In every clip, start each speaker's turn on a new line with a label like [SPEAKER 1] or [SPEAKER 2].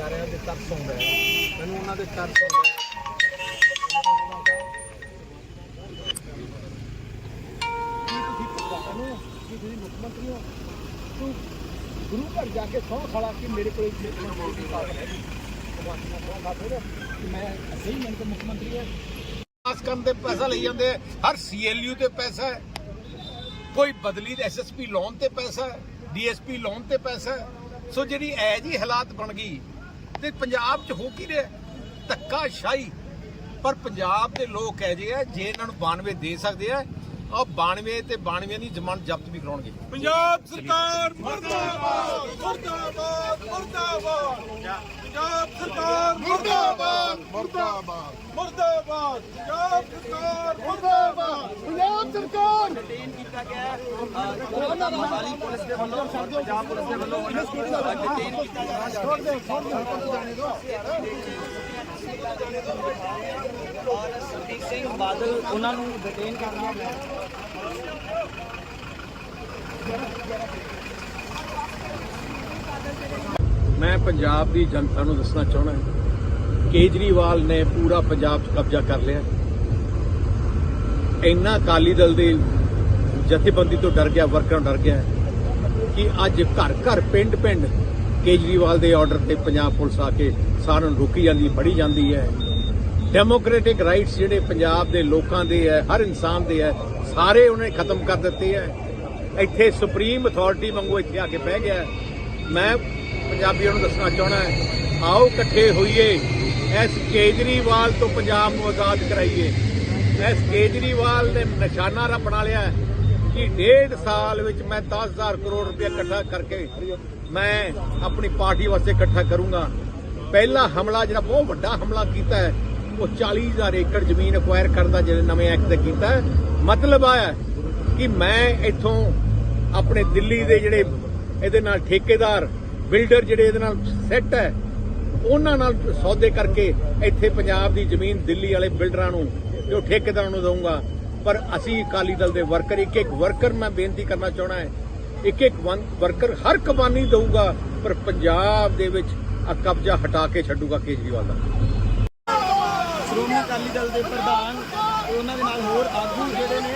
[SPEAKER 1] ਵਿਚਾਰਿਆਂ ਦੇ ਤਰਸ ਆਉਂਦਾ ਹੈ। ਮੈਨੂੰ ਉਹਨਾਂ ਦੇ ਤਰਸ ਆਉਂਦਾ ਹੈ? ਕੀ ਤੁਸੀਂ ਮੁੱਖ ਮੰਤਰੀ ਹੋ? ਤੂੰ ਗੁਰੂ ਘਰ ਜਾ ਕੇ ਸਹੁੰ ਖੜਾ ਕਿ ਮੇਰੇ ਕੋਲ ਇੱਥੇ ਇਤਨਾ ਬੋਲਦੀ ਤਾਕਤ ਹੈ। ਮੈਂ ਸਹੀ ਮੈਨੂੰ ਤਾਂ ਮੁੱਖ ਮੰਤਰੀ ਹੈ। ਪਾਸ ਕਰਨ ਤੇ ਪੈਸਾ ਲਈ ਜਾਂਦੇ ਆ। ਹਰ ਸੀਐਲਯੂ ਤੇ ਪੈਸਾ ਹੈ। ਕੋਈ ਬਦਲੀ ਦੇ ਐਸਐਸਪੀ ਲੋਨ ਤੇ ਪੈਸਾ ਹੈ। ਡੀਐਸਪੀ ਲੋਨ ਤੇ ਪੈਸਾ ਹੈ। ਸੋ ਜਿਹੜੀ ਐ ਜੀ ਹਾਲਾਤ ਬਣ ਗਈ ਤੇ ਪੰਜਾਬ 'ਚ ਹੋ ਕੀ ਰਿਹਾ? ਧੱਕਾ ਸ਼ਾਹੀ ਪਰ ਪੰਜਾਬ ਦੇ ਲੋਕ ਕਹਿ ਜੇ ਆ, ਜੇ ਇਹਨਾਂ ਨੂੰ 92 ਦੇ ਸਕਦੇ ਆ ਉਹ 92 ਤੇ 92 ਦੀ ਜ਼ਮਾਨਤ ਜ਼ਬਤ ਵੀ ਕਰਾਉਣਗੇ।
[SPEAKER 2] ਪੰਜਾਬ ਸਰਕਾਰ ਮੁਰਦਾਬਾਦ ਮੁਰਦਾਬਾਦ ਮੁਰਦਾਬਾਦ। ਪੰਜਾਬ ਸਰਕਾਰ ਮੁਰਦਾਬਾਦ ਮੁਰਦਾਬਾਦ। ਮੁਰਦਾਬਾਦ ਪੰਜਾਬ ਸਰਕਾਰ ਮੁਰਦਾਬਾਦ। ਪੰਜਾਬ ਸਰਕਾਰ!
[SPEAKER 3] ਡਿਟੇਨ ਕੀਤਾ ਗਿਆ ਹੈ। ਅਹ, ਮੋਹਾਲੀ ਪੁਲਿਸ ਦੇ ਵੱਲੋਂ ਪੰਜਾਬ ਪੁਲਿਸ ਦੇ ਵੱਲੋਂ ਅਹ, ਡਿਟੇਨ ਕੀਤਾ ਗਿਆ ਹੈ। ਔਰ ਸੁਖਬੀਰ ਸਿੰਘ ਬਾਦਲ ਉਹਨਾਂ ਨੂੰ ਡਿਟੇਨ ਕਰ ਹੈ।
[SPEAKER 1] ਮੈਂ ਪੰਜਾਬ ਦੀ ਜਨਤਾ ਨੂੰ ਦੱਸਣਾ ਚਾਹੁੰਦਾ ਕੇਜਰੀਵਾਲ ਨੇ ਪੂਰਾ ਪੰਜਾਬ 'ਚ ਕਬਜ਼ਾ ਕਰ ਲਿਆ ਇੰਨਾ ਅਕਾਲੀ ਦਲ ਦੇ ਜਥੇਬੰਦੀ ਤੋਂ ਡਰ ਗਿਆ, ਵਰਕਰਾਂ ਡਰ ਗਿਆ ਕਿ ਅੱਜ ਘਰ ਘਰ, ਪਿੰਡ ਪਿੰਡ ਕੇਜਰੀਵਾਲ ਦੇ ਆਰਡਰ ਤੇ ਪੰਜਾਬ ਪੁਲਿਸ ਆ ਕੇ ਸਾਰਿਆਂ ਨੂੰ ਰੋਕੀ ਜਾਂਦੀ ਫੜੀ ਜਾਂਦੀ ਹੈ ਡੈਮੋਕ੍ਰੈਟਿਕ ਰਾਈਟਸ ਜਿਹੜੇ ਪੰਜਾਬ ਦੇ ਲੋਕਾਂ ਦੇ ਹੈ, ਹਰ ਇਨਸਾਨ ਦੇ ਹੈ, ਸਾਰੇ ਉਹਨੇ ਖਤਮ ਕਰ ਦਿੱਤੇ ਹੈ। ਇੱਥੇ ਸੁਪਰੀਮ ਅਥਾਰਟੀ ਵਾਂਗੂ ਇੱਥੇ ਆ ਕੇ ਬਹਿ ਗਿਆ ਮੈਂ ਪੰਜਾਬੀਆਂ ਨੂੰ ਦੱਸਣਾ ਚਾਹਣਾ ਹੈ, ਆਓ ਇਕੱਠੇ ਹੋਈਏ, ਇਸ ਕੇਜਰੀਵਾਲ ਤੋਂ ਪੰਜਾਬ ਨੂੰ ਆਜ਼ਾਦ ਕਰਾਈਏ। ਇਸ ਕੇਜਰੀਵਾਲ ਨੇ ਨਿਸ਼ਾਨਾ ਰ ਬਣਾ ਲਿਆ ਕਿ ਡੇਢ ਸਾਲ ਵਿੱਚ ਮੈਂ 10000 ਕਰੋੜ ਰੁਪਏ ਇਕੱਠਾ ਕਰਕੇ ਮੈਂ ਆਪਣੀ ਪਾਰਟੀ ਵਾਸਤੇ ਇਕੱਠਾ ਕਰੂੰਗਾ। ਪਹਿਲਾ ਹਮਲਾ ਜਿਹੜਾ ਬਹੁਤ ਵੱਡਾ ਹਮਲਾ ਕੀਤਾ ਹੈ ਉਹ 40000 ਏਕੜ ਜ਼ਮੀਨ ਅਕਵਾਇਰ ਕਰਨ ਦਾ ਜਿਹੜੇ ਨਵੇਂ ਐਕਟ ਤੇ ਕੀਤਾ ਮਤਲਬ ਆ ਕਿ ਮੈਂ ਇੱਥੋਂ ਆਪਣੇ ਦਿੱਲੀ ਦੇ ਜਿਹੜੇ ਇਹਦੇ ਨਾਲ ਠੇਕੇਦਾਰ, ਬਿਲਡਰ ਜਿਹੜੇ ਇਹਦੇ ਨਾਲ ਸੈੱਟ ਹੈ, ਉਹਨਾਂ ਨਾਲ ਸੌਦੇ ਕਰਕੇ ਇੱਥੇ ਪੰਜਾਬ ਦੀ ਜ਼ਮੀਨ ਦਿੱਲੀ ਵਾਲੇ ਬਿਲਡਰਾਂ ਨੂੰ ਤੇ ਉਹ ਠੇਕੇਦਾਰਾਂ ਨੂੰ ਦਊਂਗਾ। ਪਰ ਅਸੀਂ ਅਕਾਲੀ ਦਲ ਦੇ ਵਰਕਰ ਇੱਕ ਇੱਕ ਵਰਕਰ ਮੈਂ ਬੇਨਤੀ ਕਰਨਾ ਚਾਹਣਾ ਹੈ ਇੱਕ ਇੱਕ ਵੰ- ਵਰਕਰ ਹਰ ਕਮਾਨੀ ਦਊਗਾ, ਪਰ ਪੰਜਾਬ ਦੇ ਵਿੱਚ ਕਬਜ਼ਾ ਹਟਾ ਕੇ ਛੱਡੂਗਾ ਕੇਜਰੀਵਾਲ ਦਾ।
[SPEAKER 3] ਸ਼੍ਰੋਮਣੀ ਅਕਾਲੀ ਦਲ ਦੇ ਪ੍ਰਧਾਨ ਤੇ ਉਹਨਾਂ ਦੇ ਨਾਲ ਹੋਰ ਆਗੂ ਜਿਹੜੇ ਨੇ।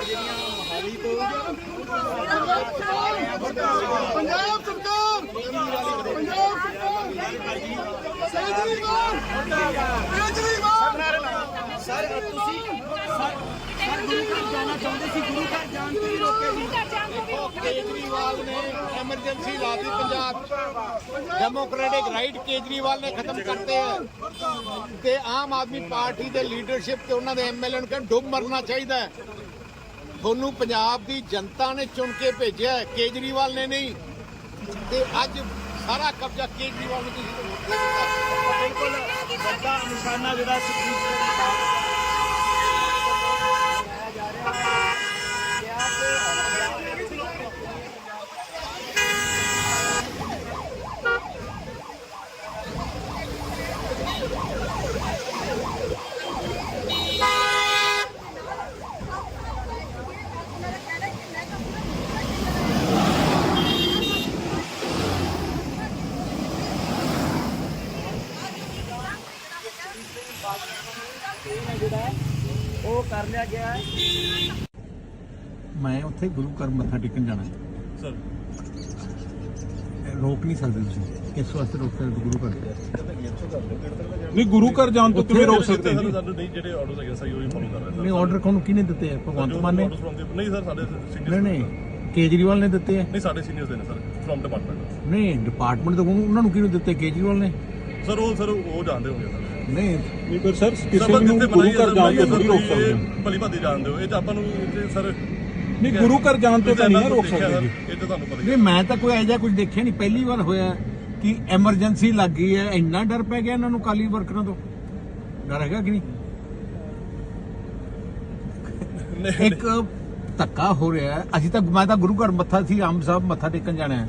[SPEAKER 3] ਜਿਹੜੀਆਂ ਮੋਹਾਲੀ ਤੋਂ
[SPEAKER 2] ਪੰਜਾਬ ਸਰਕਾਰ। ਪੰਜਾਬ ਸਰਕਾਰ ਕੇਜਰੀਵਾਲ ਕੇਜਰੀਵਾਲ।
[SPEAKER 3] ਸਰ ਤੁਸੀਂ ਗੁਰੂ ਘਰ ਜਾਣਾ ਚਾਹੁੰਦੇ ਸੀ ਗੁਰੂ ਘਰ ਜਾਣ ਤੋਂ ਵੀ ਰੋਕੇ ਸੀ
[SPEAKER 1] ਕੇਜਰੀਵਾਲ ਨੇ ਐਮਰਜੈਂਸੀ ਲਾਤੀ ਪੰਜਾਬ। ਡੈਮੋਕ੍ਰੈਟਿਕ ਰਾਈਟ ਕੇਜਰੀਵਾਲ ਨੇ ਖਤਮ ਕਰਤੇ ਹੈ ਤੇ ਆਮ ਆਦਮੀ ਪਾਰਟੀ ਦੇ ਲੀਡਰਸ਼ਿਪ ਤੇ ਉਹਨਾਂ ਦੇ ਐਮਐਲਏ ਨੂੰ ਕਹਿੰਦੇ ਡੁੱਬ ਮਰਨਾ ਚਾਹੀਦਾ ਤੁਹਾਨੂੰ ਪੰਜਾਬ ਦੀ ਜਨਤਾ ਨੇ ਚੁਣ ਕੇ ਭੇਜਿਆ ਕੇਜਰੀਵਾਲ ਨੇ ਨਹੀਂ। ਤੇ ਅੱਜ ਸਾਰਾ ਕਬਜ਼ਾ ਕੇਜਰੀਵਾਲ ਨੂੰ ਤੁਸੀਂ
[SPEAKER 3] ਬਿਲਕੁਲ ਵੱਡਾ ਨਿਸ਼ਾਨਾ ਜਿਹੜਾ ਸੁਖਬੀਰ ਸਿੰਘ ਬਾਦਲ ਜਿਹੜਾ ਹੈ, ਉਹ ਕਰ ਲਿਆ ਗਿਆ ਹੈ।
[SPEAKER 1] ਮੈਂ ਉੱਥੇ ਗੁਰੂ ਘਰ ਮੱਥਾ ਟੇਕਣ ਜਾਣਾ
[SPEAKER 2] ਸਰ।
[SPEAKER 1] ਰੋਕ ਨਹੀਂ ਸਕਦੇ ਤੁਸੀਂ ਕਿਸ ਵਾਸਤੇ ਰੋਕ ਸਕਦੇ ਗੁਰੂ ਘਰ।
[SPEAKER 4] ਨਹੀਂ ਗੁਰੂ ਘਰ ਜਾਣ ਤੋਂ ਕਿਵੇਂ ਰੋਕ ਸਕਦੇ
[SPEAKER 2] ਨਹੀਂ ਜਿਹੜੇ ਆਰਡਰਸ ਹੈਗੇ ਸਹੀ ਉਹੀ ਫੋਲੋ ਕਰ ਰਹੇ
[SPEAKER 1] ਨਹੀਂ ਆਰਡਰ ਕੋਣ ਕਿਹਨੇ ਦਿੱਤੇ ਆ? ਭਗਵੰਤ ਮਾਨ ਨੇ?
[SPEAKER 2] ਨਹੀਂ ਸਰ ਸਾਡੇ
[SPEAKER 1] ਨਹੀਂ
[SPEAKER 2] ਸੀਨੀਅਰ
[SPEAKER 1] ਨਹੀਂ ਕੇਜਰੀਵਾਲ ਨੇ ਦਿੱਤੇ ਆ।
[SPEAKER 2] ਨਹੀਂ ਸਾਡੇ ਸੀਨੀਅਰਸ ਦੇ ਨੇ ਸਰ ਫਰਮ ਡਿਪਾਰਟਮੈਂਟ
[SPEAKER 1] ਨਹੀਂ ਡਿਪਾਰਟਮੈਂਟ ਤੋਂ ਉਹਨਾਂ ਨੂੰ ਕਿਹਨੂੰ ਦਿੱਤੇ? ਕੇਜਰੀਵਾਲ ਨੇ?
[SPEAKER 2] ਸਰ ਉਹ ਸਰ ਉਹ ਜਾਣਦੇ ਹੋਣਗੇ ਸਰ।
[SPEAKER 1] ਨਹੀਂ
[SPEAKER 4] ਨਹੀਂ ਪਰ ਸਰ ਕਿਸੇ ਨੂੰ ਗੁਰੂ ਘਰ ਜਾਣ ਤੋਂ ਨਹੀਂ ਰੋਕ ਸਕਦੇ
[SPEAKER 2] ਭਲੀ ਭਾਦੀ ਜਾਣਦੇ ਹੋ ਇਹ ਤਾਂ ਆਪਾਂ ਨੂੰ ਇੱਥੇ ਸਰ
[SPEAKER 4] ਨਹੀਂ ਗੁਰੂ ਘਰ ਜਾਣ ਤੋਂ ਤਾਂ ਨਹੀਂ ਨਾ ਰੋਕ ਸਕਦੇ। ਜੀ
[SPEAKER 2] ਇਹ ਤਾਂ ਤੁਹਾਨੂੰ ਪਤਾ ਹੀ
[SPEAKER 1] ਨਹੀਂ ਮੈਂ ਤਾਂ ਕੋਈ ਐਜਾ ਕੁਝ ਦੇਖਿਆ ਨਹੀਂ। ਪਹਿਲੀ ਵਾਰ ਹੋਇਆ ਕਿ ਐਮਰਜੈਂਸੀ ਲੱਗ ਗਈ ਹੈ। ਇੰਨਾ ਡਰ ਪੈ ਗਿਆ ਇਹਨਾਂ ਨੂੰ ਕਾਲੀ ਵਰਕਰਾਂ ਤੋਂ। ਡਰ ਹੈਗਾ ਕਿ ਨਹੀਂ? ਇੱਕ ਧੱਕਾ ਹੋ ਰਿਹਾ ਅਸੀਂ ਤਾਂ ਮੈਂ ਤਾਂ ਗੁਰੂ ਘਰ ਮੱਥਾ ਸੀ ਆਮ ਸਾਹਿਬ ਮੱਥਾ ਟੇਕਣ ਜਾਣਾ ਹੈ।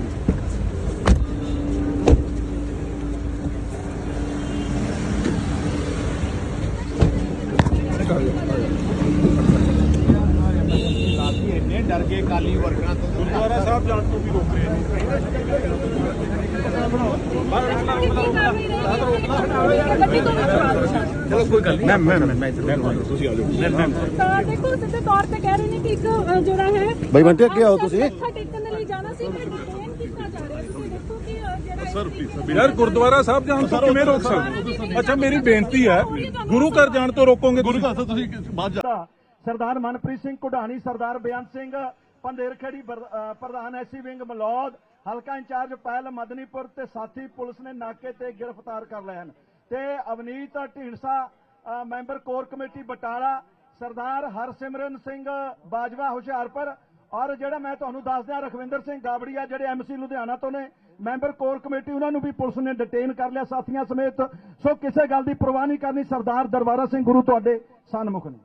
[SPEAKER 1] ਡਰ ਗਏ ਕਾਲੀ ਵਰਕਰਾਂ ਤੋਂ
[SPEAKER 4] ਗੁਰਦੁਆਰਾ ਸਾਹਿਬ ਜਾਣ ਤੋਂ ਵੀ ਰੋਕ ਰਹੇ ਨੇ।
[SPEAKER 1] ਚਲੋ ਕੋਈ ਗੱਲ ਨਹੀਂ। ਮੈਂ ਮੈਂ ਮੈਂ ਤੁਸੀਂ ਆ ਜਾਓ।
[SPEAKER 5] ਤਾਂ ਦੇਖੋ ਸਿੱਧੇ ਤੌਰ ਤੇ ਕਹਿ ਰਹੇ ਨੇ ਕਿ ਇੱਕ ਜਿਹੜਾ ਹੈ
[SPEAKER 6] ਬਈ ਬੰਟੇ, ਅੱਗੇ ਆਓ ਤੁਸੀਂ।
[SPEAKER 5] ਟੇਕਣ ਦੇ ਲਈ ਜਾਣਾ ਸੀ ਮੈਂ ਡਿਟੇਨ ਕੀਤਾ ਜਾ ਰਿਹਾ ਤੁਸੀਂ ਦੇਖੋ ਕਿ ਅ, ਜਿਹੜਾ
[SPEAKER 2] ਸਰ ਪਲੀਜ਼
[SPEAKER 4] ਯਾਰ ਗੁਰਦੁਆਰਾ ਸਾਹਿਬ ਜਾਣ ਤੋਂ ਕਿਵੇਂ ਰੋਕ ਸਕਦੇ? ਅੱਛਾ ਮੇਰੀ ਬੇਨਤੀ ਹੈ ਗੁਰੂ ਘਰ ਜਾਣ ਤੋਂ ਰੋਕੋਗੇ
[SPEAKER 2] ਗੁਰੂ
[SPEAKER 4] ਤੁਸੀਂ?
[SPEAKER 2] ਘਰ ਸਰ ਤੁਸੀਂ ਬਾਅਦ ਜਾ
[SPEAKER 7] ਸਰਦਾਰ ਮਨਪ੍ਰੀਤ ਸਿੰਘ ਕੁਢਾਣੀ ਸਰਦਾਰ ਬਿਆਨ ਸਿੰਘ ਪੰਦੇਰ ਖੇੜੀ ਬਰ- ਅਹ ਪ੍ਰਧਾਨ ਐਸੀ ਵਿੰਗ ਮਲੌਦ ਹਲਕਾ ਇੰਚਾਰਜ ਪਹਿਲ ਮਦਨੀਪੁਰ ਤੇ ਸਾਥੀ ਪੁਲਿਸ ਨੇ ਨਾਕੇ ਤੇ ਗ੍ਰਿਫਤਾਰ ਕਰ ਲਏ ਹਨ। ਤੇ Avneet Dhindsa member core committee Batala Sardar Harsimran Singh Bajwa Hoshiarpur ਔਰ ਜਿਹੜਾ ਮੈਂ ਤੁਹਾਨੂੰ ਦੱਸ ਦਿਆਂ ਰਖਵਿੰਦਰ ਸਿੰਘ ਗਾਬੜੀਆ ਜਿਹੜੇ ਐਮਸੀ ਲੁਧਿਆਣਾ ਤੋਂ ਨੇ ਮੈਂਬਰ ਕੋਰ ਕਮੇਟੀ ਉਹਨਾਂ ਨੂੰ ਵੀ ਪੁਲਿਸ ਨੇ ਡਿਟੇਨ ਕਰ ਲਿਆ ਸਾਥੀਆਂ ਸਮੇਤ। ਸੋ ਕਿਸੇ ਗੱਲ ਦੀ ਪਰਵਾਹ ਨਹੀਂ ਕਰਨੀ, ਸਰਦਾਰ ਦਰਬਾਰਾ ਸਿੰਘ ਗੁਰੂ ਤੁਹਾਡੇ ਸਨਮੁਖ ਨੇ।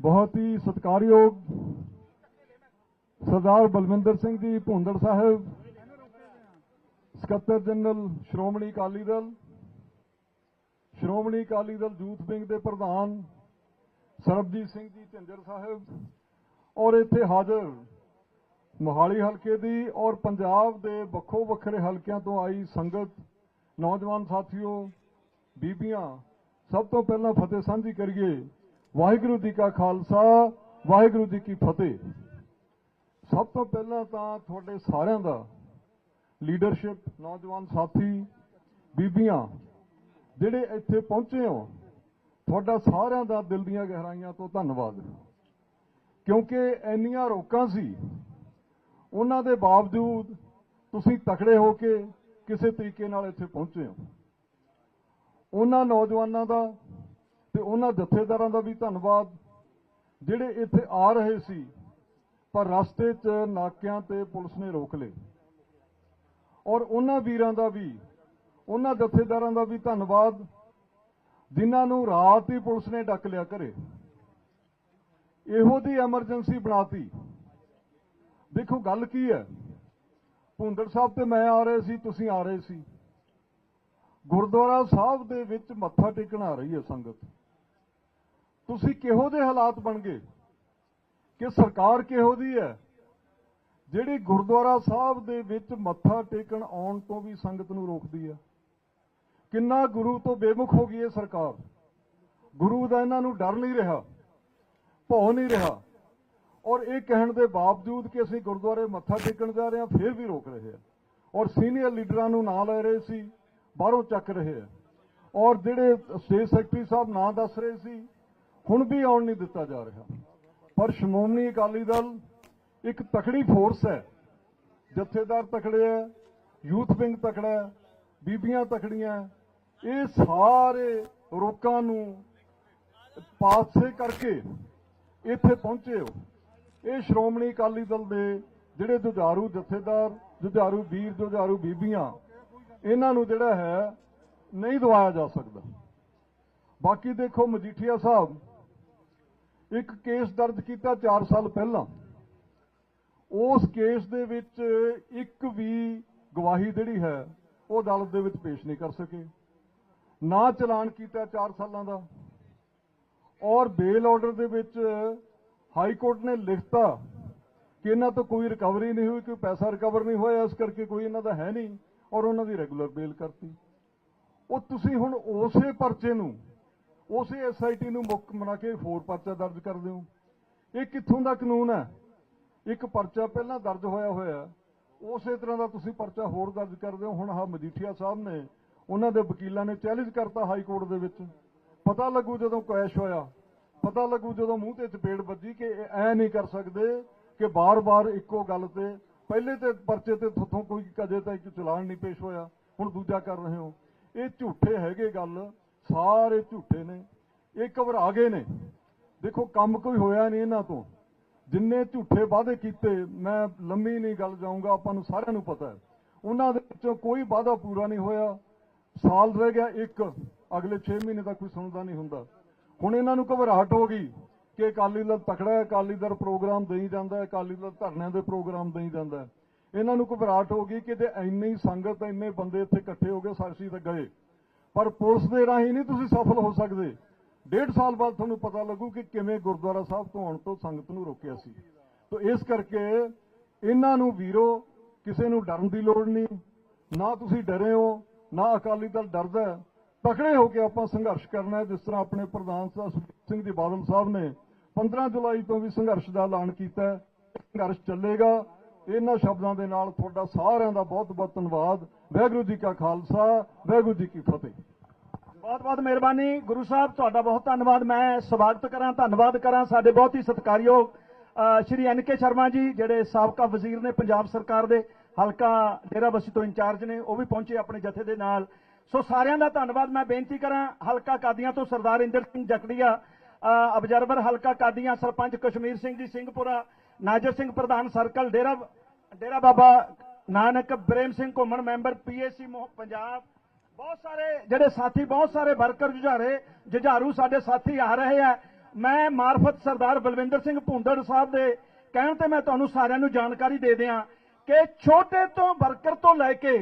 [SPEAKER 7] ਬਹੁਤ ਹੀ ਸਤਿਕਾਰਯੋਗ ਸਰਦਾਰ ਬਲਵਿੰਦਰ ਸਿੰਘ ਜੀ ਭੁੰਦੜ ਸਾਹਿਬ, ਸਕੱਤਰ general Shiromani Akali Dal Shiromani Akali Dal youth wing ਦੇ ਪ੍ਰਧਾਨ ਸਰਬਜੀਤ ਸਿੰਘ ਜੀ ਝੰਜਰ ਸਾਹਿਬ ਔਰ ਇੱਥੇ ਹਾਜ਼ਰ ਮੋਹਾਲੀ ਹਲਕੇ ਦੀ ਔਰ ਪੰਜਾਬ ਦੇ ਵੱਖੋ ਵੱਖਰੇ ਹਲਕਿਆਂ ਤੋਂ ਆਈ ਸੰਗਤ, ਨੌਜਵਾਨ ਸਾਥੀਓ, ਬੀਬੀਆਂ, ਸਭ ਤੋਂ ਪਹਿਲਾਂ ਫਤਿਹ ਸਾਂਝੀ ਕਰੀਏ। ਵਾਹਿਗੁਰੂ ਜੀ ਕਾ ਖਾਲਸਾ, ਵਾਹਿਗੁਰੂ ਜੀ ਕੀ ਫਤਿਹ। ਸਭ ਤੋਂ ਪਹਿਲਾਂ ਤਾਂ ਤੁਹਾਡੇ ਸਾਰਿਆਂ ਦਾ ਲੀਡਰਸ਼ਿਪ, ਨੌਜਵਾਨ ਸਾਥੀ, ਬੀਬੀਆਂ ਜਿਹੜੇ ਇੱਥੇ ਪਹੁੰਚੇ ਹੋ, ਤੁਹਾਡਾ ਸਾਰਿਆਂ ਦਾ ਦਿਲ ਦੀਆਂ ਗਹਿਰਾਈਆਂ ਤੋਂ ਧੰਨਵਾਦ। ਕਿਉਂਕਿ ਇੰਨੀਆਂ ਰੋਕਾਂ ਸੀ, ਉਹਨਾਂ ਦੇ ਬਾਵਜੂਦ ਤੁਸੀਂ ਤਕੜੇ ਹੋ ਕੇ ਕਿਸੇ ਤਰੀਕੇ ਨਾਲ ਇੱਥੇ ਪਹੁੰਚੇ ਹੋ। ਉਹਨਾਂ ਨੌਜਵਾਨਾਂ ਦਾ ਤੇ ਉਹਨਾਂ ਜਥੇਦਾਰਾਂ ਦਾ ਵੀ ਧੰਨਵਾਦ। ਜਿਹੜੇ ਇੱਥੇ ਆ ਰਹੇ ਸੀ, ਪਰ ਰਸਤੇ 'ਚ ਨਾਕਿਆਂ ਤੇ ਪੁਲਿਸ ਨੇ ਰੋਕ ਲਏ। ਔਰ ਉਹਨਾਂ ਵੀਰਾਂ ਦਾ ਵੀ ਉਹਨਾਂ ਜਥੇਦਾਰਾਂ ਦਾ ਵੀ ਧੰਨਵਾਦ, ਜਿਨ੍ਹਾਂ ਨੂੰ ਰਾਤ ਹੀ ਪੁਲਿਸ ਨੇ ਡੱਕ ਲਿਆ ਘਰੇ। ਇਹੋ ਦੀ ਐਮਰਜੈਂਸੀ ਬਣਾਤੀ। ਦੇਖੋ, ਗੱਲ ਕੀ ਹੈ? ਭੁੰਦੜ ਸਾਹਿਬ ਤੇ ਮੈਂ ਆ ਰਹੇ ਸੀ, ਤੁਸੀਂ ਆ ਰਹੇ ਸੀ। ਗੁਰਦੁਆਰਾ ਸਾਹਿਬ ਦੇ ਵਿੱਚ ਮੱਥਾ ਟੇਕਣ ਆ ਰਹੀ ਹੈ ਸੰਗਤ। ਤੁਸੀਂ ਕਿਹੋ ਦੇ ਹਾਲਾਤ ਬਣ ਗਏ? ਕਿ ਸਰਕਾਰ ਕਿਹੋ ਦੀ ਹੈ? ਜਿਹੜੀ ਗੁਰਦੁਆਰਾ ਸਾਹਿਬ ਦੇ ਵਿੱਚ ਮੱਥਾ ਟੇਕਣ ਆਉਣ ਤੋਂ ਵੀ ਸੰਗਤ ਨੂੰ ਰੋਕਦੀ ਹੈ। ਕਿੰਨਾ ਗੁਰੂ ਤੋਂ ਬੇਮੁਖ ਹੋ ਗਈ ਹੈ ਸਰਕਾਰ? ਗੁਰੂ ਦਾ ਇਹਨਾਂ ਨੂੰ ਡਰ ਨਹੀਂ ਰਿਹਾ ਭਉ ਨਹੀਂ ਰਿਹਾ। ਔਰ ਇਹ ਕਹਿਣ ਦੇ ਬਾਵਜੂਦ ਕਿ ਅਸੀਂ ਗੁਰਦੁਆਰੇ ਮੱਥਾ ਟੇਕਣ ਜਾ ਰਹੇ ਹਾਂ, ਫਿਰ ਵੀ ਰੋਕ ਰਹੇ ਆ ਔਰ ਸੀਨੀਅਰ ਲੀਡਰਾਂ ਨੂੰ ਨਾਂ ਲੈ ਰਹੇ ਸੀ, ਬਾਹਰੋਂ ਚੱਕ ਰਹੇ ਆ ਔਰ ਜਿਹੜੇ ਸਟੇਟ ਸੈਕਟਰੀ ਸਾਹਿਬ ਨਾਂ ਦੱਸ ਰਹੇ ਸੀ, ਹੁਣ ਵੀ ਆਉਣ ਨਹੀਂ ਦਿੱਤਾ ਜਾ ਰਿਹਾ। ਪਰ ਸ਼੍ਰੋਮਣੀ ਅਕਾਲੀ ਦਲ ਇੱਕ ਤਕੜੀ ਫੋਰਸ ਹੈ। ਜਥੇਦਾਰ ਤਕੜੇ ਹੈ, ਯੂਥ ਵਿੰਗ ਤਕੜਾ ਹੈ, ਬੀਬੀਆਂ ਤਕੜੀਆਂ ਇਹ ਸਾਰੇ ਰੋਕਾਂ ਨੂੰ ਪਾਸੇ ਕਰਕੇ ਇੱਥੇ ਪਹੁੰਚੇ ਹੋ। ਇਹ ਸ਼੍ਰੋਮਣੀ ਅਕਾਲੀ ਦਲ ਦੇ ਜਿਹੜੇ ਜੁਝਾਰੂ ਜਥੇਦਾਰ, ਜੁਝਾਰੂ ਵੀਰ, ਜੁਝਾਰੂ ਬੀਬੀਆਂ, ਇਹਨਾਂ ਨੂੰ ਜਿਹੜਾ ਹੈ ਨਹੀਂ ਦਵਾਇਆ ਜਾ ਸਕਦਾ। ਬਾਕੀ ਦੇਖੋ ਮਜੀਠੀਆ ਸਾਹਿਬ, ਇੱਕ ਕੇਸ ਦਰਜ ਕੀਤਾ 4 ਸਾਲ ਪਹਿਲਾਂ। ਉਸ ਕੇਸ ਦੇ ਵਿੱਚ ਇੱਕ ਵੀ ਗਵਾਹੀ ਜਿਹੜੀ ਹੈ ਉਹ ਅਦਾਲਤ ਦੇ ਵਿੱਚ ਪੇਸ਼ ਨਹੀਂ ਕਰ ਸਕੇ। ਨਾ ਚਲਾਨ ਕੀਤਾ 4 ਸਾਲਾਂ ਦਾ। ਔਰ ਬੇਲ ਆਰਡਰ ਦੇ ਵਿੱਚ ਹਾਈ ਕੋਰਟ ਨੇ ਲਿਖਤਾ ਕਿ ਇਹਨਾਂ ਤੋਂ ਕੋਈ ਰਿਕਵਰੀ ਨਹੀਂ ਹੋਈ, ਕੋਈ ਪੈਸਾ ਰਿਕਵਰ ਨਹੀਂ ਹੋਇਆ, ਇਸ ਕਰਕੇ ਕੋਈ ਇਹਨਾਂ ਦਾ ਹੈ ਨਹੀਂ ਔਰ ਉਹਨਾਂ ਦੀ ਰੈਗੂਲਰ ਬੇਲ ਕਰਤੀ। ਉਹ ਤੁਸੀਂ ਹੁਣ ਉਸੇ ਪਰਚੇ ਨੂੰ, ਉਸੇ ਐਸਆਈਟੀ ਨੂੰ ਮੁੱਖ ਬਣਾ ਕੇ ਹੋਰ ਪਰਚਾ ਦਰਜ ਕਰਦੇ ਹੋ। ਇਹ ਕਿੱਥੋਂ ਦਾ ਕਾਨੂੰਨ ਹੈ? ਇੱਕ ਪਰਚਾ ਪਹਿਲਾਂ ਦਰਜ ਹੋਇਆ ਹੋਇਆ, ਉਸੇ ਤਰ੍ਹਾਂ ਦਾ ਤੁਸੀਂ ਪਰਚਾ ਹੋਰ ਦਰਜ ਕਰਦੇ ਹੋ। ਹੁਣ ਆਹ ਮਜੀਠੀਆ ਸਾਹਿਬ ਨੇ ਉਹਨਾਂ ਦੇ ਵਕੀਲਾਂ ਨੇ ਚੈਲੰਜ ਕਰਤਾ ਹਾਈ ਕੋਰਟ ਦੇ ਵਿੱਚ। ਪਤਾ ਲੱਗੂ ਜਦੋਂ ਕੈਸ਼ ਹੋਇਆ। ਪਤਾ ਲੱਗੂ ਜਦੋਂ ਮੂੰਹ ਤੇ ਚਪੇੜ ਵੱਜੀ ਕਿ ਐ ਨਹੀਂ ਕਰ ਸਕਦੇ ਕਿ ਬਾਰ-ਬਾਰ ਇੱਕੋ ਗੱਲ ਤੇ ਪਹਿਲੇ ਤੇ ਪਰਚੇ ਤੇ ਤੁਹਾਥੋਂ ਕੋਈ ਕਦੇ ਤਾਂ ਇੱਕ ਚਲਾਨ ਨਹੀਂ ਪੇਸ਼ ਹੋਇਆ। ਹੁਣ ਦੂਜਾ ਕਰ ਰਹੇ ਹੋ। ਇਹ ਝੂਠੇ ਹੈਗੇ ਗੱਲ। ਸਾਰੇ ਝੂਠੇ ਨੇ। ਇਹ ਘਬਰਾ ਗਏ ਨੇ। ਦੇਖੋ, ਕੰਮ ਕੋਈ ਹੋਇਆ ਨਹੀਂ ਇਹਨਾਂ ਤੋਂ। ਜਿੰਨੇ ਝੂਠੇ ਵਾਅਦੇ ਕੀਤੇ, ਮੈਂ ਲੰਮੀ ਨਹੀਂ ਗੱਲ ਜਾਊਂਗਾ, ਆਪਾਂ ਨੂੰ ਸਾਰਿਆਂ ਨੂੰ ਪਤਾ ਹੈ। ਉਹਨਾਂ ਦੇ ਵਿੱਚੋਂ ਕੋਈ ਵਾਅਦਾ ਪੂਰਾ ਨਹੀਂ ਹੋਇਆ। ਸਾਲ ਰਹਿ ਗਿਆ, ਇੱਕ, ਅਗਲੇ 6 ਮਹੀਨੇ ਤੱਕ ਕੋਈ ਸੁਣਦਾ ਨਹੀਂ ਹੁੰਦਾ। ਹੁਣ ਇਹਨਾਂ ਨੂੰ ਘਬਰਾਹਟ ਹੋ ਗਈ ਕਿ ਅਕਾਲੀ ਦਲ ਤਕੜਾ ਹੈ, ਅਕਾਲੀ ਦਲ ਪ੍ਰੋਗਰਾਮ ਦੇਈ ਜਾਂਦਾ ਹੈ, ਅਕਾਲੀ ਦਲ ਧਰਨਿਆਂ ਦੇ ਪ੍ਰੋਗਰਾਮ ਦੇਈ ਜਾਂਦਾ ਹੈ। ਇਹਨਾਂ ਨੂੰ ਘਬਰਾਹਟ ਹੋ ਗਈ ਕਿ ਜੇ ਇੰਨੀ ਸੰਗਤ, ਇੰਨੇ ਬੰਦੇ ਇੱਥੇ ਇਕੱਠੇ ਹੋ ਗਏ ਸਾਸੀ ਤਾਂ ਗਏ। ਪਰ ਪੁਲਿਸ ਦੇ ਰਾਹੀਂ ਨਹੀਂ ਤੁਸੀਂ ਸਫਲ ਹੋ ਸਕਦੇ। ਡੇਢ ਸਾਲ ਬਾਅਦ ਤੁਹਾਨੂੰ ਪਤਾ ਲੱਗੂ ਕਿ ਕਿਵੇਂ ਗੁਰਦੁਆਰਾ ਸਾਹਿਬ ਤੋਂ ਆਉਣ ਤੋਂ ਸੰਗਤ ਨੂੰ ਰੋਕਿਆ ਸੀ। ਤੋ ਇਸ ਕਰਕੇ ਇਹਨਾਂ ਨੂੰ ਵੀਰੋ, ਕਿਸੇ ਨੂੰ ਡਰਨ ਦੀ ਲੋੜ ਨਹੀਂ। ਨਾ ਤੁਸੀਂ ਡਰੇ ਹੋ ਨਾ ਅਕਾਲੀ ਦਲ ਡਰਦਾ ਹੈ। ਤਕੜੇ ਹੋ ਕੇ ਆਪਾਂ ਸੰਘਰਸ਼ ਕਰਨਾ ਜਿਸ ਤਰ੍ਹਾਂ ਆਪਣੇ ਪ੍ਰਧਾਨ ਸਾਹਿਬ ਸੁਖਬੀਰ ਸਿੰਘ ਜੀ ਬਾਦਲ ਸਾਹਿਬ ਨੇ 15 ਜੁਲਾਈ ਤੋਂ ਵੀ ਸੰਘਰਸ਼ ਦਾ ਐਲਾਨ ਕੀਤਾ ਸੰਘਰਸ਼ ਚੱਲੇਗਾ। ਇਹਨਾਂ ਸ਼ਬਦਾਂ ਦੇ ਨਾਲ ਤੁਹਾਡਾ ਸਾਰਿਆਂ ਦਾ ਬਹੁਤ ਬਹੁਤ ਧੰਨਵਾਦ। ਵਾਹਿਗੁਰੂ ਜੀ ਕਾ ਖਾਲਸਾ, ਵਾਹਿਗੁਰੂ ਜੀ ਕੀ ਫਤਿਹ।
[SPEAKER 6] ਬਹੁਤ ਬਹੁਤ ਮਿਹਰਬਾਨੀ। ਗੁਰੂ ਸਾਹਿਬ, ਤੁਹਾਡਾ ਬਹੁਤ ਧੰਨਵਾਦ। ਮੈਂ ਸਵਾਗਤ ਕਰਾਂ, ਧੰਨਵਾਦ ਕਰਾਂ ਸਾਡੇ ਬਹੁਤ ਹੀ ਸਤਿਕਾਰਯੋਗ ਸ਼੍ਰੀ ਐਨ ਕੇ ਸ਼ਰਮਾ ਜੀ, ਜਿਹੜੇ ਸਾਬਕਾ ਵਜ਼ੀਰ ਨੇ ਪੰਜਾਬ ਸਰਕਾਰ ਦੇ। ਹਲਕਾ ਡੇਰਾਬੱਸੀ ਤੋਂ ਇੰਚਾਰਜ ਨੇ, ਉਹ ਵੀ ਪਹੁੰਚੇ ਆਪਣੇ ਜਥੇ ਦੇ ਨਾਲ। ਸੋ ਸਾਰਿਆਂ ਦਾ ਧੰਨਵਾਦ। ਮੈਂ ਬੇਨਤੀ ਕਰਾਂ, ਹਲਕਾ ਕਾਦੀਆਂ ਤੋਂ ਸਰਦਾਰ ਇੰਦਰ ਸਿੰਘ ਜਕੜੀਆ ਅਬਜ਼ਰਵਰ ਹਲਕਾ ਕਾਦੀਆਂ, ਸਰਪੰਚ ਕਸ਼ਮੀਰ ਸਿੰਘ ਜੀ ਸਿੰਘਪੁਰਾ, ਨਾਜਰ ਸਿੰਘ ਪ੍ਰਧਾਨ circle, Dera Dera Baba Nanak Prem Singh Ghuman member, PAC Punjab. ਬਹੁਤ ਸਾਰੇ ਜਿਹੜੇ ਸਾਥੀ, ਬਹੁਤ ਸਾਰੇ ਵਰਕਰ ਜੁਝਾਰੇ, ਜੁਝਾਰੂ ਸਾਡੇ ਸਾਥੀ ਆ ਰਹੇ ਆ। ਮੈਂ ਮਾਰਫਤ ਸਰਦਾਰ ਬਲਵਿੰਦਰ ਸਿੰਘ ਭੁੰਦੜ ਸਾਹਿਬ ਦੇ ਕਹਿਣ ਤੇ ਮੈਂ ਤੁਹਾਨੂੰ ਸਾਰਿਆਂ ਨੂੰ ਜਾਣਕਾਰੀ ਦੇ ਦਿਆਂ। ਕਿ ਛੋਟੇ ਤੋਂ ਵਰਕਰ ਤੋਂ ਲੈ ਕੇ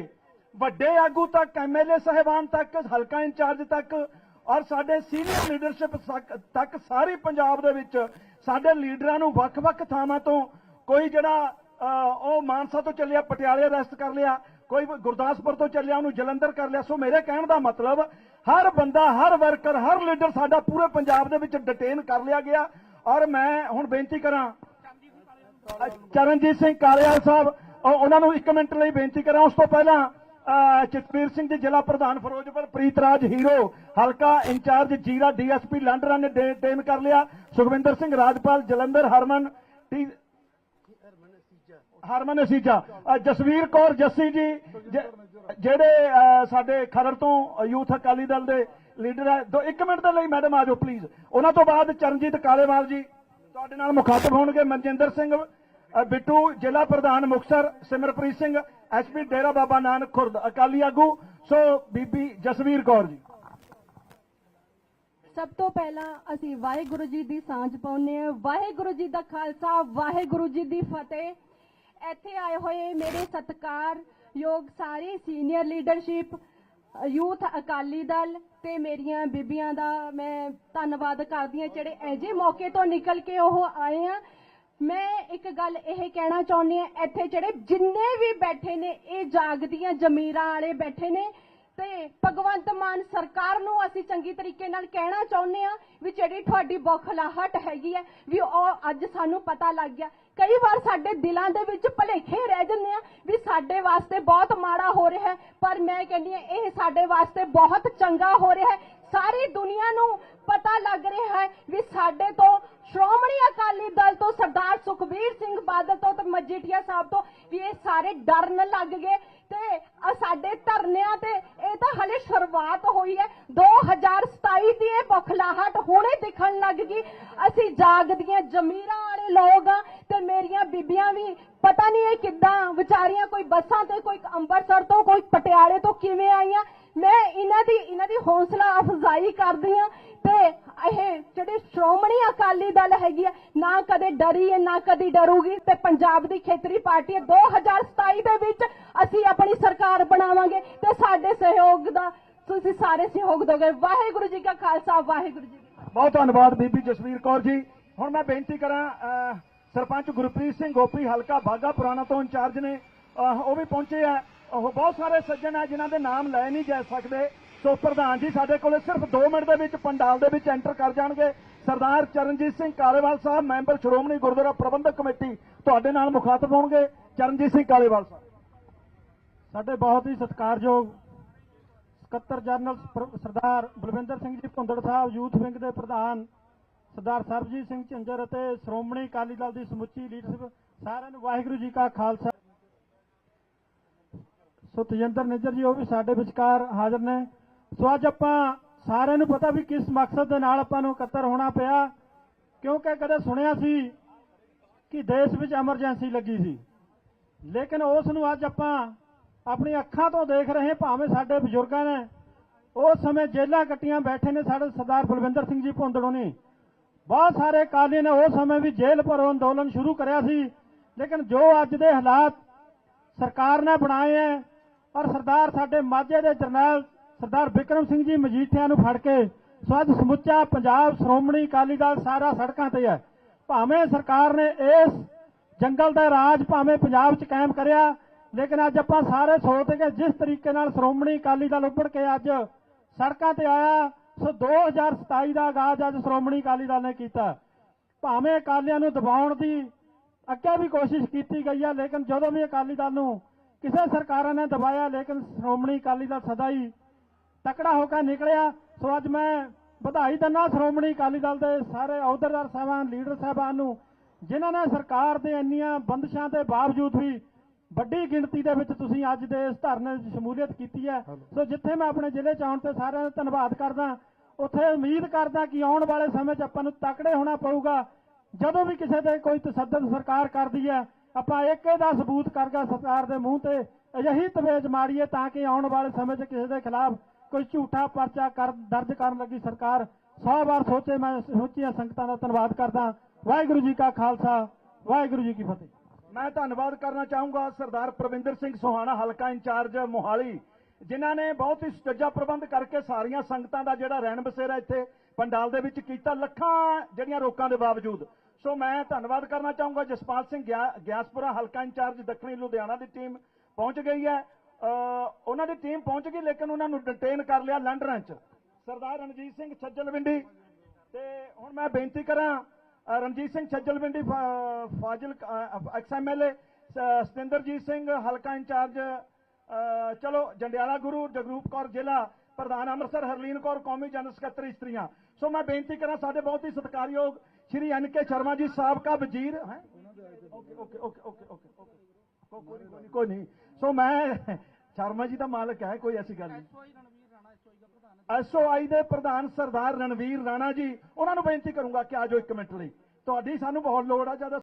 [SPEAKER 6] ਵੱਡੇ ਆਗੂ ਤੱਕ ਐਮਐਲਏ ਸਹਿਬਾਨ ਤੱਕ, ਹਲਕਾ ਇੰਚਾਰਜ ਤੱਕ ਔਰ ਸਾਡੇ ਸੀਨੀਅਰ ਲੀਡਰਸ਼ਿਪ ਤੱਕ ਸਾਰੀ ਪੰਜਾਬ ਦੇ ਵਿੱਚ ਸਾਡੇ ਲੀਡਰਾਂ ਨੂੰ ਵੱਖ-ਵੱਖ ਥਾਵਾਂ ਤੋਂ ਕੋਈ ਜਿਹੜਾ ਉਹ ਮਾਨਸਾ ਤੋਂ ਚੱਲਿਆ, ਪਟਿਆਲੇ ਅਰੈਸਟ ਕਰ ਲਿਆ, ਕੋਈ ਗੁਰਦਾਸਪੁਰ ਤੋਂ ਚੱਲਿਆ, ਉਹਨੂੰ ਜਲੰਧਰ ਕਰ ਲਿਆ। ਸੋ ਮੇਰੇ ਕਹਿਣ ਦਾ ਮਤਲਬ, ਹਰ ਬੰਦਾ, ਹਰ ਵਰਕਰ, ਹਰ ਲੀਡਰ ਸਾਡਾ ਪੂਰੇ ਪੰਜਾਬ ਦੇ ਵਿੱਚ ਡਿਟੇਨ ਕਰ ਲਿਆ ਗਿਆ। ਔਰ ਮੈਂ ਹੁਣ ਬੇਨਤੀ ਕਰਾਂ ਚਰਨਜੀਤ ਸਿੰਘ ਕਾਲੇਵਾਲ ਸਾਹਿਬ ਉਹਨਾਂ ਨੂੰ ਇੱਕ ਮਿੰਟ ਲਈ ਬੇਨਤੀ ਕਰਾਂ ਉਸ ਤੋਂ ਪਹਿਲਾਂ ਅ, ਸਿੰਘ ਜੀ ਜ਼ਿਲ੍ਹਾ ਪ੍ਰਧਾਨ ਫਿਰੋਜ਼ਪੁਰ ਪ੍ਰੀਤਰਾਜ ਹੀਰੋ ਹਲਕਾ ਇੰਚਾਰਜ ਜੀਰਾ ਡੀਐਸਪੀ ਲਾਂਡਰਾ ਨੇ ਡਿਟੇਨ ਕਰ ਲਿਆ। ਸੁਖਵਿੰਦਰ ਸਿੰਘ ਰਾਜਪਾਲ ਜਲੰਧਰ ਹਰਮਨ ਹਰਮਨ ਅਸੀਜਾ। ਜਸਵੀਰ ਕੌਰ ਜੱਸੀ ਜੀ ਜਿਹੜੇ ਸਾਡੇ ਖਰੜ ਤੋਂ ਯੂਥ ਅਕਾਲੀ ਦਲ ਦੇ ਲੀਡਰ ਹੈ ਦੋ ਇੱਕ ਮਿੰਟ ਦੇ ਲਈ ਮੈਡਮ ਆਜੋ ਪਲੀਜ਼ ਉਹਨਾਂ ਤੋਂ ਬਾਅਦ ਚਰਨਜੀਤ ਕਾਲੇਵਾਲ ਜੀ ਤੁਹਾਡੇ ਨਾਲ ਮੁਖਾਤਬ ਹੋਣਗੇ ਮਨਜਿੰਦਰ ਸਿੰਘ ਬਿੱਟੂ ਜ਼ਿਲ੍ਹਾ ਪ੍ਰਧਾਨ ਮੁਕਤਸਰ ਸਿਮਰਪ੍ਰੀਤ ਸਿੰਘ ਐਸਪੀ ਡੇਰਾ ਬਾਬਾ ਨਾਨਕ ਖੁਰਦ, ਅਕਾਲੀ ਆਗੂ। ਸੋ ਬੀਬੀ ਜਸਵੀਰ ਕੌਰ ਜੀ।
[SPEAKER 5] ਸਭ ਤੋਂ ਪਹਿਲਾਂ ਅਸੀਂ ਵਾਹਿਗੁਰੂ ਜੀ ਦੀ ਸਾਂਝ ਪਾਉਂਦੇ ਹਾਂ। ਵਾਹਿਗੁਰੂ ਜੀ ਦਾ ਖਾਲਸਾ, ਵਾਹਿਗੁਰੂ ਜੀ ਦੀ ਫਤਿਹ। ਇੱਥੇ ਆਏ ਹੋਏ ਮੇਰੇ ਸਤਿਕਾਰਯੋਗ ਸਾਰੇ senior leadership, youth Akali Dal ਤੇ ਮੇਰੀਆਂ ਬੀਬੀਆਂ ਦਾ ਮੈਂ ਧੰਨਵਾਦ ਕਰਦੀ ਹਾਂ। ਜਿਹੜੇ ਐਜੇ ਮੌਕੇ ਤੋਂ ਨਿਕਲ ਕੇ ਉਹ ਆਏ ਆ ਮੈਂ ਇੱਕ ਗੱਲ ਇਹ ਕਹਿਣਾ ਚਾਹੁੰਦੀ ਹਾਂ, ਇੱਥੇ ਜਿਹੜੇ ਜਿੰਨੇ ਵੀ ਬੈਠੇ ਨੇ, ਇਹ ਜਾਗਦੀਆਂ ਜ਼ਮੀਰਾਂ ਵਾਲੇ ਬੈਠੇ ਨੇ ਤੇ ਭਗਵੰਤ ਮਾਨ ਸਰਕਾਰ ਨੂੰ ਅਸੀਂ ਚੰਗੀ ਤਰੀਕੇ ਨਾਲ ਕਹਿਣਾ ਚਾਹੁੰਦੇ ਆ ਵੀ ਜਿਹੜੀ ਤੁਹਾਡੀ ਬੌਖਲਾਹਟ ਹੈਗੀ ਹੈ, ਵੀ ਉਹ ਅੱਜ ਸਾਨੂੰ ਪਤਾ ਲੱਗ ਗਿਆ। ਕਈ ਵਾਰ ਸਾਡੇ ਦਿਲਾਂ ਦੇ ਵਿੱਚ ਭਲੇਖੇ ਰਹਿ ਜਾਂਦੇ ਆ ਵੀ ਸਾਡੇ ਵਾਸਤੇ ਬਹੁਤ ਮਾੜਾ ਹੋ ਰਿਹਾ ਪਰ ਮੈਂ ਕਹਿੰਦੀ ਆ ਇਹ ਸਾਡੇ ਵਾਸਤੇ ਬਹੁਤ ਚੰਗਾ ਹੋ ਰਿਹਾ ਹੈ। ਸਾਰੀ ਦੁਨੀਆ ਨੂੰ ਪਤਾ ਲੱਗ ਰਿਹਾ ਹੈ ਵੀ ਸਾਡੇ ਤੋਂ ਸ਼੍ਰੋਮਣੀ ਅਕਾਲੀ ਦਲ ਤੋਂ ਸਰਦਾਰ ਸੁਖਬੀਰ ਸਿੰਘ ਬਾਦਲ ਤੋਂ ਤੇ ਮਜੀਠੀਆ ਸਾਹਿਬ ਤੋਂ ਵੀ ਇਹ ਸਾਰੇ ਡਰਨ ਲੱਗ ਗਏ ਤੇ ਸਾਡੇ ਧਰਨਿਆਂ ਤੇ ਇਹ ਤਾਂ ਹਲੇ ਸ਼ੁਰੂਆਤ ਹੋਈ ਹੈ। 2027 ਦੀ ਇਹ ਬਖਲਾਹਟ ਹੁਣੇ ਦਿਖਣ ਲੱਗ ਗਈ। ਅਸੀਂ ਜਾਗਦੀਆਂ ਜ਼ਮੀਰਾਂ ਵਾਲੇ ਲੋਕ ਆ ਤੇ ਮੇਰੀਆਂ ਬੀਬੀਆਂ ਵੀ ਪਤਾ ਨਹੀਂ ਇਹ ਕਿੱਦਾਂ ਵਿਚਾਰੀਆਂ ਕੋਈ ਬੱਸਾਂ ਤੇ, ਕੋਈ ਅੰਮ੍ਰਿਤਸਰ ਤੋਂ, ਕੋਈ ਪਟਿਆਲੇ ਤੋਂ ਕਿਵੇਂ ਆਈਆਂ। ਮੈਂ ਇਹਨਾਂ ਦੀ ਇਹਨਾਂ ਦੀ ਹੌਸਲਾ ਅਫਜ਼ਾਈ ਕਰਦੀ ਆ ਤੇ ਇਹ ਜਿਹੜੀ ਸ਼੍ਰੋਮਣੀ ਅਕਾਲੀ ਦਲ ਹੈਗੀ ਆ ਨਾ ਕਦੇ ਡਰੀ ਹੈ ਨਾ ਕਦੀ ਡਰੂਗੀ ਤੇ ਪੰਜਾਬ ਦੀ ਖੇਤਰੀ ਪਾਰਟੀ ਹੈ। 2027 ਦੇ ਵਿੱਚ ਅਸੀਂ ਆਪਣੀ ਸਰਕਾਰ ਬਣਾਵਾਂਗੇ ਤੇ ਸਾਡੇ ਸਹਿਯੋਗ ਦਾ ਤੁਸੀਂ ਸਾਰੇ ਸਹਿਯੋਗ ਦੋਗੇ। ਵਾਹਿਗੁਰੂ ਜੀ ਕਾ ਖਾਲਸਾ ਵਾਹਿਗੁਰੂ ਜੀ
[SPEAKER 6] ਬਹੁਤ ਧੰਨਵਾਦ ਬੀਬੀ ਜਸਵੀਰ ਕੌਰ ਜੀ। ਹੁਣ ਮੈਂ ਬੇਨਤੀ ਕਰਾਂ ਅਹ, ਸਰਪੰਚ ਗੁਰਪ੍ਰੀਤ ਸਿੰਘ ਗੋਪੀ ਹਲਕਾ ਬਾਗਾ ਪੁਰਾਣਾ ਤੋਂ ਇੰਚਾਰਜ ਨੇ ਉਹ ਵੀ ਪਹੁੰਚੇ ਆ। ਉਹ ਬਹੁਤ ਸਾਰੇ ਸੱਜਣ ਆ ਜਿਨ੍ਹਾਂ ਦੇ ਨਾਮ ਲੈ ਨਹੀਂ ਜਾ ਸਕਦੇ। ਸੋ ਪ੍ਰਧਾਨ ਜੀ, ਸਾਡੇ ਕੋਲੇ ਸਿਰਫ 2 ਮਿੰਟ ਦੇ ਵਿੱਚ ਪੰਡਾਲ ਦੇ ਵਿੱਚ ਐਂਟਰ ਕਰ ਜਾਣਗੇ। ਸਰਦਾਰ ਚਰਨਜੀਤ ਸਿੰਘ ਕਾਲੇਵਾਲ ਸਾਹਿਬ, ਮੈਂਬਰ ਸ਼੍ਰੋਮਣੀ ਗੁਰਦੁਆਰਾ ਪ੍ਰਬੰਧਕ ਕਮੇਟੀ ਤੁਹਾਡੇ ਨਾਲ ਮੁਖਾਤਬ ਹੋਣਗੇ। ਚਰਨਜੀਤ ਸਿੰਘ ਕਾਲੇਵਾਲ ਸਾਹਿਬ। ਸਾਡੇ ਬਹੁਤ ਹੀ ਸਤਿਕਾਰਯੋਗ ਸਕੱਤਰ ਜਨਰਲ ਸਰਦਾਰ ਬਲਵਿੰਦਰ ਸਿੰਘ ਜੀ ਭੁੰਦੜ ਸਾਹਿਬ, ਯੂਥ ਵਿੰਗ ਦੇ ਪ੍ਰਧਾਨ
[SPEAKER 8] ਸਰਦਾਰ ਸਰਬਜੀਤ ਸਿੰਘ ਝੰਜਰ ਅਤੇ ਸ਼੍ਰੋਮਣੀ ਅਕਾਲੀ ਦਲ ਦੀ ਸਮੁੱਚੀ ਲੀਡਰਸ਼ਿਪ ਸਾਰਿਆਂ ਨੂੰ ਵਾਹਿਗੁਰੂ ਜੀ ਕਾ ਖਾਲਸਾ। ਸੋ ਤਜਿੰਦਰ ਨਿੱਜਰ ਜੀ, ਉਹ ਵੀ ਸਾਡੇ ਵਿਚਕਾਰ ਹਾਜ਼ਰ ਨੇ। ਸੋ ਅੱਜ ਆਪਾਂ ਸਾਰਿਆਂ ਨੂੰ ਪਤਾ ਵੀ ਕਿਸ ਮਕਸਦ ਦੇ ਨਾਲ ਆਪਾਂ ਨੂੰ ਇਕੱਤਰ ਹੋਣਾ ਪਿਆ, ਕਿਉਂਕਿ ਕਦੇ ਸੁਣਿਆ ਸੀ ਕਿ ਦੇਸ਼ ਵਿੱਚ ਐਮਰਜੈਂਸੀ ਲੱਗੀ ਸੀ। ਲੇਕਿਨ ਉਸ ਨੂੰ ਅੱਜ ਆਪਾਂ ਆਪਣੀ ਅੱਖਾਂ ਤੋਂ ਦੇਖ ਰਹੇ ਭਾਵੇਂ ਸਾਡੇ ਬਜ਼ੁਰਗਾਂ ਨੇ। ਉਸ ਸਮੇਂ ਜੇਲਾਂ ਕੱਟੀਆਂ ਬੈਠੇ ਨੇ ਸਾਡੇ ਸਰਦਾਰ ਬਲਵਿੰਦਰ ਸਿੰਘ ਜੀ ਭੁੰਦੜੋਂ ਨੇ। ਬਹੁਤ ਸਾਰੇ ਕਾਲੀ ਨੇ ਉਸ ਸਮੇਂ ਵੀ ਜੇਲ੍ਹ ਭਰੋ ਅੰਦੋਲਨ ਸ਼ੁਰੂ ਕਰਿਆ ਸੀ। ਲੇਕਿਨ ਜੋ ਅੱਜ ਦੇ ਹਾਲਾਤ ਸਰਕਾਰ ਨੇ ਬਣਾਏ ਹੈ ਔਰ ਸਰਦਾਰ ਸਾਡੇ ਮਾਝੇ ਦੇ ਜਰਨੈਲ ਸਰਦਾਰ ਵਿਕਰਮ ਸਿੰਘ ਜੀ ਮਜੀਠਿਆਂ ਨੂੰ ਫੜ ਕੇ ਸੋ ਅੱਜ ਸਮੁੱਚਾ ਪੰਜਾਬ ਸ਼੍ਰੋਮਣੀ ਅਕਾਲੀ ਦਲ ਸਾਰਾ ਸੜਕਾਂ ਤੇ ਹੈ। ਭਾਵੇਂ ਸਰਕਾਰ ਨੇ ਇਸ ਜੰਗਲ ਦਾ ਰਾਜ ਭਾਵੇਂ ਪੰਜਾਬ 'ਚ ਕਾਇਮ ਕਰਿਆ, ਲੇਕਿਨ ਅੱਜ ਆਪਾਂ ਸਾਰੇ ਸੋਚਦੇ ਕਿ ਜਿਸ ਤਰੀਕੇ ਨਾਲ ਸ਼੍ਰੋਮਣੀ ਅਕਾਲੀ ਦਲ ਉੱਭੜ ਕੇ ਅੱਜ ਸੜਕਾਂ ਤੇ ਆਇਆ, ਸੋ 2027 ਦਾ ਆਗਾਜ਼ ਅੱਜ ਸ਼੍ਰੋਮਣੀ ਅਕਾਲੀ ਦਲ ਨੇ ਕੀਤਾ। ਭਾਵੇਂ ਅਕਾਲੀਆਂ ਨੂੰ ਦਬਾਉਣ ਦੀ ਅੱਗੇ ਵੀ ਕੋਸ਼ਿਸ਼ ਕੀਤੀ ਗਈ ਹੈ ਲੇਕਿਨ ਜਦੋਂ ਵੀ ਅਕਾਲੀ ਦਲ ਨੂੰ ਕਿਸੇ ਸਰਕਾਰਾਂ ਨੇ ਦਬਾਇਆ ਲੇਕਿਨ ਸ਼੍ਰੋਮਣੀ ਅਕਾਲੀ ਦਲ ਸਦਾ ਹੀ ਤਕੜਾ ਹੋ ਕੇ ਨਿਕਲਿਆ। ਸੋ ਅੱਜ ਮੈਂ ਵਧਾਈ ਦਿੰਦਾ ਸ਼੍ਰੋਮਣੀ ਅਕਾਲੀ ਦਲ ਦੇ ਸਾਰੇ ਅਹੁਦੇਦਾਰ ਸਾਹਿਬਾਨ ਲੀਡਰ ਸਾਹਿਬਾਨ ਨੂੰ ਜਿਨ੍ਹਾਂ ਨੇ ਸਰਕਾਰ ਦੇ ਇੰਨੀਆਂ ਬੰਦਸ਼ਾਂ ਦੇ ਬਾਵਜੂਦ ਵੀ ਵੱਡੀ ਗਿਣਤੀ ਦੇ ਵਿੱਚ ਤੁਸੀਂ ਅੱਜ ਦੇ ਇਸ ਧਰਨੇ 'ਚ ਸ਼ਮੂਲੀਅਤ ਕੀਤੀ ਹੈ। ਸੋ ਜਿੱਥੇ ਮੈਂ ਆਪਣੇ ਜ਼ਿਲ੍ਹੇ 'ਚ ਆਉਣ ਤੇ ਸਾਰਿਆਂ ਦਾ ਧੰਨਵਾਦ ਕਰਦਾ ਉੱਥੇ ਉਮੀਦ ਕਰਦਾ ਕਿ ਆਉਣ ਵਾਲੇ ਸਮੇਂ 'ਚ ਆਪਾਂ ਨੂੰ ਤਕੜੇ ਹੋਣਾ ਪਊਗਾ। ਜਦੋਂ ਵੀ ਕਿਸੇ ਤੇ ਕੋਈ ਤਸੱਦਦ ਸਰਕਾਰ ਕਰਦੀ ਹੈ ਆਪਾਂ ਇੱਕ ਇਹਦਾ ਸਬੂਤ ਕਰਕੇ ਸਰਕਾਰ ਦੇ ਮੂੰਹ ਤੇ, ਅਜਿਹੀ ਤਵੇਜ ਮਾਰੀਏ ਤਾਂ ਕਿ ਆਉਣ ਵਾਲੇ ਸਮੇਂ 'ਚ ਕਿਸੇ ਦੇ ਖਿਲਾਫ ਕੋਈ ਝੂਠਾ ਪਰਚਾ ਕਰ, ਦਰਜ ਕਰਨ ਲੱਗੀ ਸਰਕਾਰ। 100 ਵਾਰ ਸੋਚੇ ਮੈਂ ਸਮੁੱਚੀਆਂ ਸੰਗਤਾਂ ਦਾ ਧੰਨਵਾਦ ਕਰਦਾ। ਵਾਹਿਗੁਰੂ ਜੀ ਕਾ ਖਾਲਸਾ, ਵਾਹਿਗੁਰੂ ਜੀ ਕੀ ਫਤਿਹ। ਮੈਂ ਧੰਨਵਾਦ ਕਰਨਾ ਚਾਹੂੰਗਾ ਸਰਦਾਰ ਪ੍ਰਵਿੰਦਰ ਸਿੰਘ ਸੋਹਾਣਾ, ਹਲਕਾ ਇੰਚਾਰਜ ਮੋਹਾਲੀ, ਜਿਨ੍ਹਾਂ ਨੇ ਬਹੁਤ ਹੀ ਸੁਚੱਜਾ ਪ੍ਰਬੰਧ ਕਰਕੇ ਸਾਰੀਆਂ ਸੰਗਤਾਂ ਦਾ ਜਿਹੜਾ ਰਹਿਣ ਬਸੇਰਾ ਇੱਥੇ ਪੰਡਾਲ ਦੇ ਵਿੱਚ ਕੀਤਾ, ਲੱਖਾਂ ਜਿਹੜੀਆਂ ਰੋਕਾਂ ਦੇ ਬਾਵਜੂਦ। ਸੋ ਮੈਂ ਧੰਨਵਾਦ ਕਰਨਾ ਚਾਹੂੰਗਾ। ਜਸਪਾਲ ਸਿੰਘ ਗਿਆਸਪੁਰਾ ਹਲਕਾ ਇੰਚਾਰਜ ਦੱਖਣੀ ਲੁਧਿਆਣਾ ਦੀ ਟੀਮ ਪਹੁੰਚ ਗਈ ਹੈ। ਉਹਨਾਂ ਦੀ ਟੀਮ ਪਹੁੰਚ ਗਈ ਲੇਕਿਨ ਉਹਨਾਂ ਨੂੰ ਡਿਟੇਨ ਕਰ ਲਿਆ ਲੰਡਨ 'ਚ। ਸਰਦਾਰ ਰਣਜੀਤ ਸਿੰਘ ਛੱਜਲਵਿੰਡੀ। ਤੇ ਹੁਣ ਮੈਂ ਬੇਨਤੀ ਕਰਾਂ ਰਣਜੀਤ ਸਿੰਘ ਛੱਜਲਵਿੰਡੀ ਫਾਜ਼ਿਲ ਐਕਸ ਐਮਐਲਏ ਸਤਿੰਦਰਜੀਤ ਸਿੰਘ ਹਲਕਾ ਇੰਚਾਰਜ। ਅ, ਚਲੋ ਜੰਡਿਆਲਾ ਗੁਰੂ ਜਗਰੂਪ ਕੌਰ ਜ਼ਿਲ੍ਹਾ ਪ੍ਰਧਾਨ ਅੰਮ੍ਰਿਤਸਰ ਹਰਲੀਨ ਕੌਰ ਕੌਮੀ ਜਨਰਲ ਸਕੱਤਰ ਇਸਤਰੀਆਂ। ਸੋ ਮੈਂ ਬੇਨਤੀ ਕਰਾਂ ਸਾਡੇ ਬਹੁਤ ਹੀ ਸਤਿਕਾਰਯੋਗ ਸ਼੍ਰੀ ਐਨ ਕੇ ਸ਼ਰਮਾ ਜੀ ਸਾਬਕਾ ਵਜ਼ੀਰ ਹੈ? ਓਕੇ ਓਕੇ ਓਕੇ ਓਕੇ ਕੋਈ ਨਹੀਂ, ਕੋਈ ਨਹੀਂ, ਸੋ ਮੈਂ ਸ਼ਰਮਾ ਜੀ ਦਾ ਮਾਲਕ ਹੈ ਕੋਈ ਐਸੀ ਗੱਲ ਨਹੀਂ ਐਸਓਆਈ ਦੇ ਪ੍ਰਧਾਨ ਸਰਦਾਰ ਰਣਵੀਰ ਰਾਣਾ ਜੀ ਉਹਨਾਂ ਨੂੰ ਬੇਨਤੀ ਕਰੂੰਗਾ ਕਿ ਆਜੋ ਇੱਕ ਮਿੰਟ ਲਈ। ਤੁਹਾਡੀ ਸਾਨੂੰ ਬਹੁਤ ਲੋੜ ਆ ਜਦ